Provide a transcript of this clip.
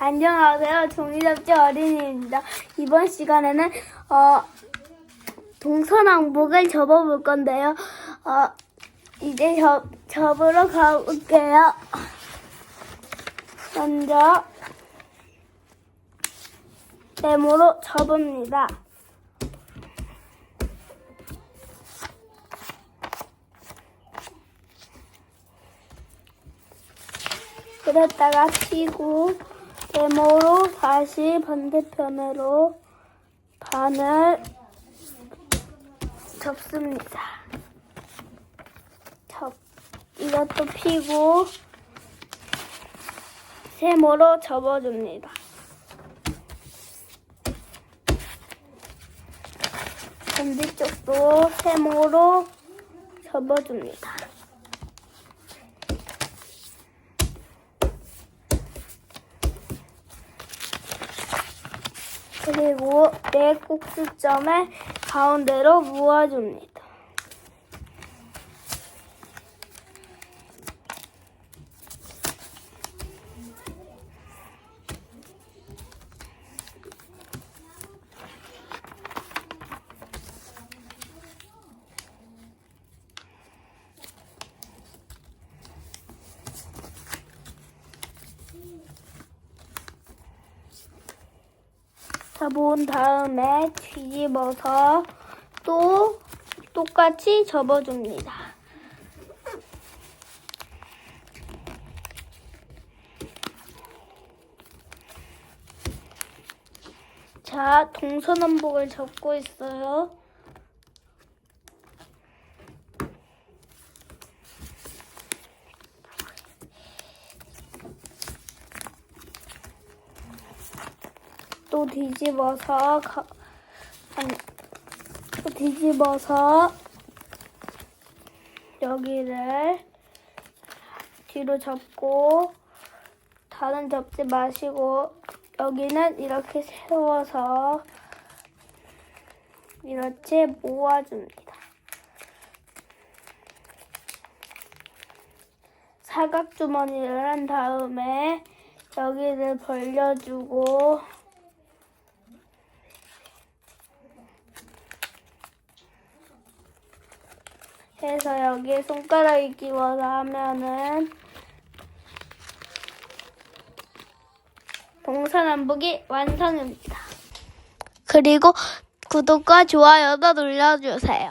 안녕하세요. 종이접지 어린이입니다. 이번 시간에는 어, 동서남북을 접어볼 건데요. 어, 이제 접, 접으러 가볼게요. 먼저 네모로 접읍니다. 그랬다가 피고 네모로 다시 반대편으로 반을 접습니다. 접 이것도 피고 세모로 접어줍니다. 반대쪽도 세모로 접어줍니다. 그리고 내 꼭지점에 가운데로 모아줍니다. 자, 모은 다음에 뒤집어서 또 똑같이 접어줍니다. 자, 동서남북을 접고 있어요. 또 뒤집어서 가, 아니, 또 뒤집어서 여기를 뒤로 접고 다른 접지 마시고 여기는 이렇게 세워서 이렇게 모아줍니다. 사각 주머니를 한 다음에 여기를 벌려주고 해서 여기에 손가락이 끼워서 하면은 동서남북이 완성입니다. 그리고 구독과 좋아요도 눌러주세요.